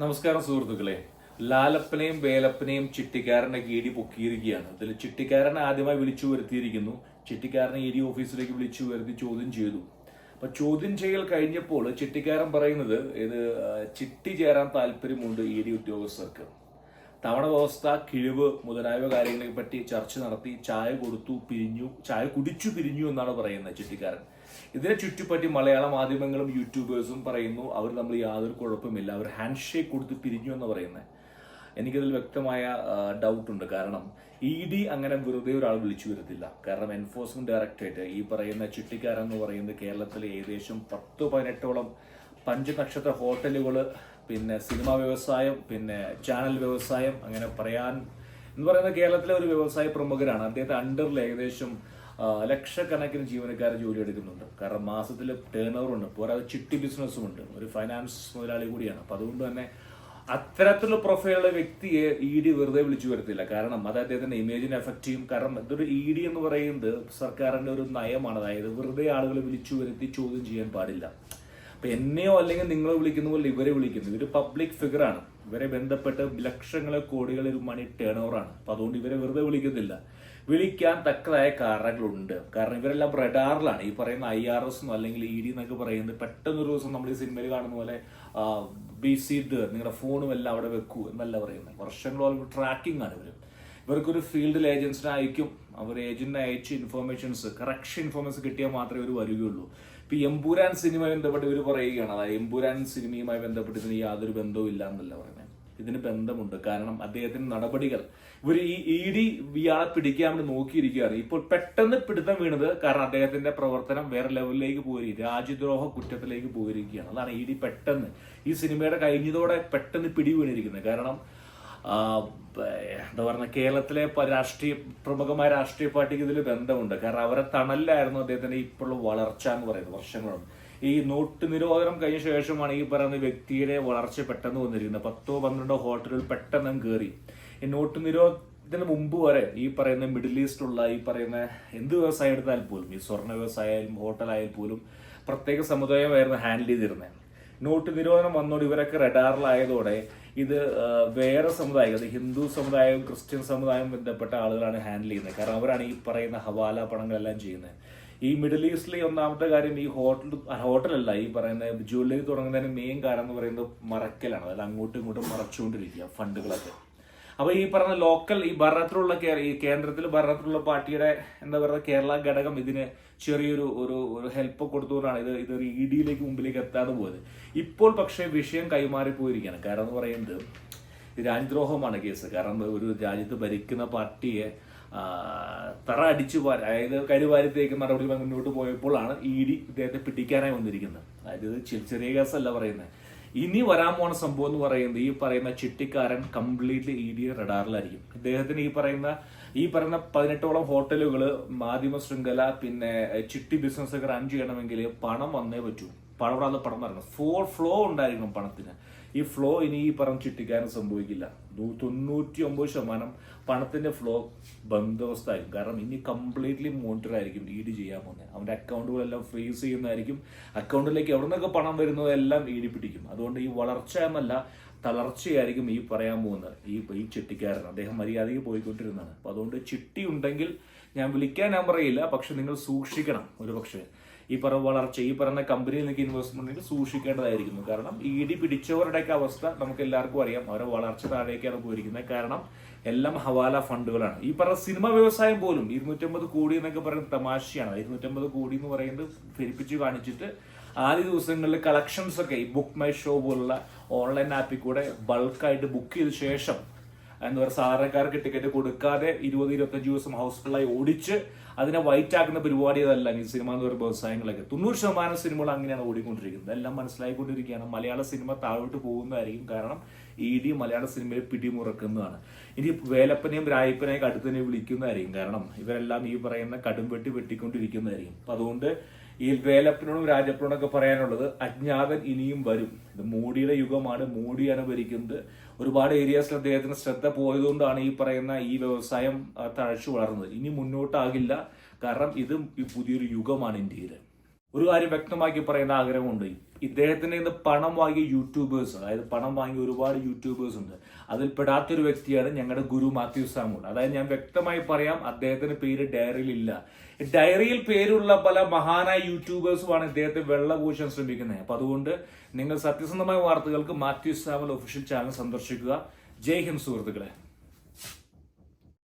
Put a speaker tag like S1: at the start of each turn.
S1: നമസ്കാരം സുഹൃത്തുക്കളെ. ലാലപ്പനെയും വേലപ്പനെയും ചിട്ടിക്കാരന്റെ കീടി പൊക്കിയിരിക്കുകയാണ്. അതിൽ ചിട്ടിക്കാരനെ ആദ്യമായി വിളിച്ചു വരുത്തിയിരിക്കുന്നു. ചിട്ടിക്കാരനെ ഇ ഡി ഓഫീസിലേക്ക് വിളിച്ചു വരുത്തി ചോദ്യം ചെയ്തു. അപ്പൊ ചോദ്യം ചെയ്യൽ കഴിഞ്ഞപ്പോൾ ചിട്ടിക്കാരൻ പറയുന്നത് ഇത് ചിട്ടി ചേരാൻ താല്പര്യമുണ്ട് ഇ ഡി ഉദ്യോഗസ്ഥർക്ക്. തവണ വ്യവസ്ഥ കിഴിവ് മുതലായവ കാര്യങ്ങളെ പറ്റി ചർച്ച നടത്തി ചായ കൊടുത്തു പിരിഞ്ഞു ചായ കുടിച്ചു പിരിഞ്ഞു എന്നാണ് പറയുന്നത് ചിട്ടിക്കാരൻ ഇതിനെ ചുറ്റിപ്പറ്റി മലയാള മാധ്യമങ്ങളും യൂട്യൂബേഴ്സും പറയുന്നു. അവർ നമ്മൾ യാതൊരു കുഴപ്പമില്ല. അവർ ഹാൻഡ് ഷേക്ക് കൊടുത്ത് പിരിഞ്ഞു എന്ന് പറയുന്നത് എനിക്കതിൽ വ്യക്തമായ ഡൗട്ട് ഉണ്ട്. കാരണം ഇ ഡി അങ്ങനെ വെറുതെ ഒരാൾ വിളിച്ചു വരത്തില്ല. കാരണം എൻഫോഴ്സ്മെന്റ് ഡയറക്ടറേറ്റ് ഈ പറയുന്ന ചിട്ടിക്കാരൻ എന്ന് പറയുന്നത് കേരളത്തിലെ ഏകദേശം പത്ത് പതിനെട്ടോളം പഞ്ചനക്ഷത്ര ഹോട്ടലുകൾ പിന്നെ സിനിമാ വ്യവസായം പിന്നെ ചാനൽ വ്യവസായം അങ്ങനെ പറയാൻ എന്ന് പറയുന്നത് കേരളത്തിലെ ഒരു വ്യവസായ പ്രമുഖരാണ്. അദ്ദേഹത്തെ അണ്ടറിൽ ഏകദേശം ലക്ഷക്കണക്കിന് ജീവനക്കാർ ജോലി എടുക്കുന്നുണ്ട്. കാരണം മാസത്തിൽ ടേൺ ഉണ്ട്. പോരാതെ ചിട്ടി ബിസിനസ്സും ഉണ്ട്. ഒരു ഫൈനാൻസ് മുതലാളി കൂടിയാണ്. അപ്പൊ അതുകൊണ്ട് തന്നെ അത്തരത്തിലുള്ള പ്രൊഫൈലുള്ള വ്യക്തിയെ ഇ ഡി വെറുതെ വിളിച്ചു വരത്തില്ല. കാരണം അത് അദ്ദേഹത്തിന്റെ ഇമേജിനെ എഫക്ട് ചെയ്യും. കാരണം ഇതൊരു ഇ ഡി എന്ന് പറയുന്നത് സർക്കാരിന്റെ ഒരു നയമാണ്. അതായത് വെറുതെ ആളുകളെ വിളിച്ചു വരുത്തി ചോദ്യം ചെയ്യാൻ പാടില്ല. അപ്പൊ എന്നെയോ അല്ലെങ്കിൽ നിങ്ങളെ വിളിക്കുന്ന പോലെ ഇവരെ വിളിക്കുന്നു. ഇവർ പബ്ലിക് ഫിഗർ ആണ്. ഇവരെ ബന്ധപ്പെട്ട് ലക്ഷങ്ങളെ കോടികളെ മണി ടേൺ ഓവർ ആണ്. അപ്പൊ അതുകൊണ്ട് ഇവരെ വെറുതെ വിളിക്കുന്നില്ല. വിളിക്കാൻ തക്കതായ കാരണങ്ങളുണ്ട്. കാരണം ഇവരെല്ലാം റഡാറിലാണ്. ഈ പറയുന്ന ഐ ആർ എസ് അല്ലെങ്കിൽ ഇ ഡി എന്നൊക്കെ പറയുന്നത് പെട്ടെന്നൊരു ദിവസം നമ്മൾ ഈ സിനിമയിൽ കാണുന്ന പോലെ ബി സി നിങ്ങളുടെ ഫോണും എല്ലാം അവിടെ വെക്കൂ എന്നല്ല പറയുന്നത്. വർഷങ്ങളോളം ട്രാക്കിംഗ് ആണ് ഇവർ ഇവർക്കൊരു ഫീൽഡിൽ ഏജൻസിനെ അയക്കും അവർ ഏജന്റിനെ അയച്ച ഇൻഫോർമേഷൻസ് കറക്ഷൻ ഇൻഫോർമേഷൻ കിട്ടിയാൽ മാത്രമേ ഒരു വരികയുള്ളൂ. ഇപ്പൊ എമ്പുരാൻ സിനിമ ബന്ധപ്പെട്ട് ഇവർ പറയുകയാണ്. അതായത് എമ്പുരാൻ സിനിമയുമായി ബന്ധപ്പെട്ട് ഇതിന് യാതൊരു ബന്ധവും ഇല്ല എന്നല്ല പറയുന്നത്. ഇതിന് ബന്ധമുണ്ട്. കാരണം അദ്ദേഹത്തിന്റെ നടപടികൾ. ഇവർ ഈ ഇ ഡി ഇയാളെ പിടിക്കാൻ വേണ്ടി നോക്കിയിരിക്കുകയാണ്. ഇപ്പോൾ പെട്ടെന്ന് പിടുത്തം വീണത് കാരണം അദ്ദേഹത്തിന്റെ പ്രവർത്തനം വേറെ ലെവലിലേക്ക് പോയി. രാജ്യദ്രോഹ കുറ്റത്തിലേക്ക് പോയിരിക്കുകയാണ്. അതാണ് ഇ ഡി പെട്ടെന്ന്. ഈ സിനിമയുടെ കഴിഞ്ഞതോടെ പെട്ടെന്ന് പിടി വീണിരിക്കുന്നത് കാരണം എന്താ പറയുക കേരളത്തിലെ രാഷ്ട്രീയ പ്രമുഖമായ രാഷ്ട്രീയ പാർട്ടിക്ക് ഇതിൽ ബന്ധമുണ്ട്. കാരണം അവരെ തണലിലായിരുന്നു അദ്ദേഹത്തിന്റെ ഇപ്പോഴുള്ള വളർച്ച എന്ന് പറയുന്നത് വർഷങ്ങളും ഈ നോട്ട് നിരോധനം കഴിഞ്ഞ ശേഷമാണ് ഈ പറയുന്ന വ്യക്തിയുടെ വളർച്ച പെട്ടെന്ന് വന്നിരിക്കുന്നത്. പത്തോ പന്ത്രണ്ടോ ഹോട്ടലുകൾ പെട്ടെന്ന് കയറി ഈ നോട്ട് നിരോധനത്തിന് മുമ്പ് വരെ ഈ പറയുന്ന മിഡിൽ ഈസ്റ്റുള്ള ഈ പറയുന്ന എന്ത് വ്യവസായം എടുത്താൽ പോലും ഈ സ്വർണ വ്യവസായം ഹോട്ടലായാൽ പോലും പ്രത്യേക സമുദായമായിരുന്നു ഹാൻഡിൽ ചെയ്തിരുന്നത്. നോട്ട് നിരോധനം വന്നോട് ഇവരൊക്കെ റഡാറിലായതോടെ ഇത് വേറെ സമുദായം അത് ഹിന്ദു സമുദായവും ക്രിസ്ത്യൻ സമുദായവും ബന്ധപ്പെട്ട ആളുകളാണ് ഹാൻഡിൽ ചെയ്യുന്നത്. കാരണം അവരാണ് ഈ പറയുന്ന ഹവാല പണങ്ങളെല്ലാം ചെയ്യുന്നത്. ഈ മിഡിൽ ഈസ്റ്റിലെ ഒന്നാമത്തെ കാര്യം ഈ ഹോട്ടൽ ഹോട്ടലല്ല ഈ പറയുന്ന ജ്വല്ലറി തുടങ്ങുന്നതിന് മെയിൻ കാരണം എന്ന് പറയുന്നത് മറക്കലാണ്. അതായത് അങ്ങോട്ടും ഇങ്ങോട്ടും മറച്ചുകൊണ്ടിരിക്കുക ഫണ്ടുകളൊക്കെ. അപ്പൊ ഈ പറഞ്ഞ ലോക്കൽ ഈ ഭരണത്തിലുള്ള ഈ കേന്ദ്രത്തിൽ ഭരണത്തിലുള്ള പാർട്ടിയുടെ എന്താ പറയുക കേരള ഘടകം ഇതിന് ചെറിയൊരു ഒരു ഒരു ഹെൽപ്പ് കൊടുത്തുകൊണ്ടാണ് ഇത് ഇത് ഇ ഡിയിലേക്ക് മുമ്പിലേക്ക് എത്താതെ പോയത്. ഇപ്പോൾ പക്ഷേ വിഷയം കൈമാറിപ്പോയിരിക്കുകയാണ്. കാരണം എന്ന് പറയുന്നത് രാജ്യദ്രോഹമാണ് കേസ്. കാരണം ഒരു രാജ്യത്ത് ഭരിക്കുന്ന പാർട്ടിയെ തറ അടിച്ചു അതായത് കരുവാരത്തേക്ക് നടപടി മുന്നോട്ട് പോയപ്പോഴാണ് ഇ ഡി ഇദ്ദേഹത്തെ പിടിക്കാനായി വന്നിരിക്കുന്നത്. അതായത് ചെറിയ കേസല്ല പറയുന്നത്. ഇനി വരാൻ പോണ സംഭവം എന്ന് പറയുന്നത് ഈ പറയുന്ന ചിട്ടിക്കാരൻ കംപ്ലീറ്റ്ലി ഇ ഡി റഡാറിലായിരിക്കും. ഇദ്ദേഹത്തിന് ഈ പറയുന്ന ഈ പറയുന്ന പതിനെട്ടോളം ഹോട്ടലുകൾ മാധ്യമ ശൃംഖല പിന്നെ ചിട്ടി ബിസിനസ് ഒക്കെ റൺ ചെയ്യണമെങ്കിൽ പണം വന്നേ പറ്റൂ. പണം അത് പണം വരണം. ഫോർ ഫ്ലോ ഉണ്ടായിരിക്കണം പണത്തിന്. ഈ ഫ്ലോ ഇനി ഈ പറഞ്ഞ ചുറ്റിക്കാനും സംഭവിക്കില്ല. തൊണ്ണൂറ്റി ഒമ്പത് ശതമാനം പണത്തിന്റെ ഫ്ലോ ബന്ധവസ്ഥായിരിക്കും കാരണം ഇനി കംപ്ലീറ്റ്ലി മോണിറ്റർ ആയിരിക്കും ഇ ഡി ചെയ്യാൻ പോകുന്നത് അവന്റെ അക്കൗണ്ടുകളെല്ലാം ഫ്രീസ് ചെയ്യുന്നതായിരിക്കും. അക്കൗണ്ടിലേക്ക് എവിടെ നിന്നൊക്കെ പണം വരുന്നതെല്ലാം ഡി പിടിക്കും. അതുകൊണ്ട് ഈ വളർച്ച എന്നല്ല തളർച്ചയായിരിക്കും ഈ പറയാൻ പോകുന്നത്. ഈ ഈ ചിട്ടിക്കാരൻ അദ്ദേഹം മര്യാദയ്ക്ക് പോയിക്കൊണ്ടിരുന്നതാണ്. അപ്പോൾ അതുകൊണ്ട് ചിട്ടി ഉണ്ടെങ്കിൽ ഞാൻ വിളിക്കാൻ ഞാൻ പറയില്ല. പക്ഷെ നിങ്ങൾ സൂക്ഷിക്കണം ഒരു പക്ഷേ ഈ പറഞ്ഞ വളർച്ച ഈ പറഞ്ഞ കമ്പനിയിൽ നിൽക്കുക ഇൻവെസ്റ്റ്മെന്റിൽ സൂക്ഷിക്കേണ്ടതായിരിക്കുന്നു. കാരണം ഇ ഡി പിടിച്ചവരുടെയൊക്കെ അവസ്ഥ നമുക്ക് എല്ലാവർക്കും അറിയാം. അവരുടെ വളർച്ച താഴേക്കാണ് പോയിരിക്കുന്നത്. കാരണം എല്ലാം ഹവാല ഫണ്ടുകളാണ്. ഈ പറഞ്ഞ സിനിമ വ്യവസായം പോലും ഇരുന്നൂറ്റമ്പത് കോടി എന്നൊക്കെ പറയുന്നത് തമാശയാണ്. ഇരുന്നൂറ്റമ്പത് കോടി എന്ന് പറയുന്നത് പെരുപ്പിച്ച് കാണിച്ചിട്ട് ആദ്യ ദിവസങ്ങളിൽ കളക്ഷൻസ് ഒക്കെ ഈ ബുക്ക് മൈ ഷോ പോലുള്ള ഓൺലൈൻ ആപ്പിൽ കൂടെ ബൾക്കായിട്ട് ബുക്ക് ചെയ്ത ശേഷം എന്താ പറയുക സാധാരണക്കാർക്ക് ടിക്കറ്റ് കൊടുക്കാതെ ഇരുപത് ഇരുപത്തഞ്ച് ദിവസം ഹൗസ്ഫുള്ളായി ഓടിച്ച് അതിനെ വൈറ്റ് ആക്കുന്ന പരിപാടി അതല്ല. ഈ സിനിമ എന്ന് പറയുന്ന വ്യവസായങ്ങളൊക്കെ. തൊണ്ണൂറ് ശതമാനം സിനിമകൾ അങ്ങനെയാണ് ഓടിക്കൊണ്ടിരിക്കുന്നത്. എല്ലാം മനസ്സിലായിക്കൊണ്ടിരിക്കുകയാണ്. മലയാള സിനിമ താഴോട്ട് പോകുന്നതായിരിക്കും കാരണം ഇ ഡി മലയാള സിനിമയെ പിടിമുറക്കുന്നതാണ്. ഇനി വേലപ്പനെയും രായപ്പനെയും അടുത്തന്നെ വിളിക്കുന്നതായിരിക്കും കാരണം ഇവരെല്ലാം ഈ പറയുന്ന കടും വെട്ടി വെട്ടിക്കൊണ്ടിരിക്കുന്നതായിരിക്കും. അപ്പൊ അതുകൊണ്ട് ഈ വേലപ്പനോടും രാജപ്പനോടൊക്കെ പറയാനുള്ളത് അജ്ഞാതൻ ഇനിയും വരും. ഇത് മോഡിയുടെ യുഗമാണ്. മോഡിയാണ് ഭരിക്കുന്നത്. ഒരുപാട് ഏരിയാസിൽ അദ്ദേഹത്തിന് ശ്രദ്ധ പോയതുകൊണ്ടാണ് ഈ പറയുന്ന ഈ വ്യവസായം തഴച്ചു വളർന്നത്. ഇനി മുന്നോട്ടാകില്ല. കാരണം ഇത് പുതിയൊരു യുഗമാണ് ഇന്ത്യയിൽ ഒരു കാര്യം വ്യക്തമാക്കി പറയുന്ന ആഗ്രഹമുണ്ട്. ഇദ്ദേഹത്തിന്റെ ഇന്ന് പണം വാങ്ങിയ യൂട്യൂബേഴ്സ് അതായത് പണം വാങ്ങിയ ഒരുപാട് യൂട്യൂബേഴ്സ് ഉണ്ട്. അതിൽ പെടാത്തൊരു വ്യക്തിയാണ് ഞങ്ങളുടെ ഗുരു മാത്യു സാമൂൾ അതായത് ഞാൻ വ്യക്തമായി പറയാം അദ്ദേഹത്തിന് പേര് ഡയറിയിൽ ഇല്ല. ഡയറിയിൽ പേരുള്ള പല മഹാനായ യൂട്യൂബേഴ്സുമാണ് ഇദ്ദേഹത്തെ വെള്ളപൂശാൻ ശ്രമിക്കുന്നത്. അപ്പൊ അതുകൊണ്ട് നിങ്ങൾ സത്യസന്ധമായ വാർത്തകൾക്ക് മാത്യു സാമൽ ഒഫീഷ്യൽ ചാനൽ സന്ദർശിക്കുക. ജയ് ഹിന്ദ് സുഹൃത്തുക്കളെ.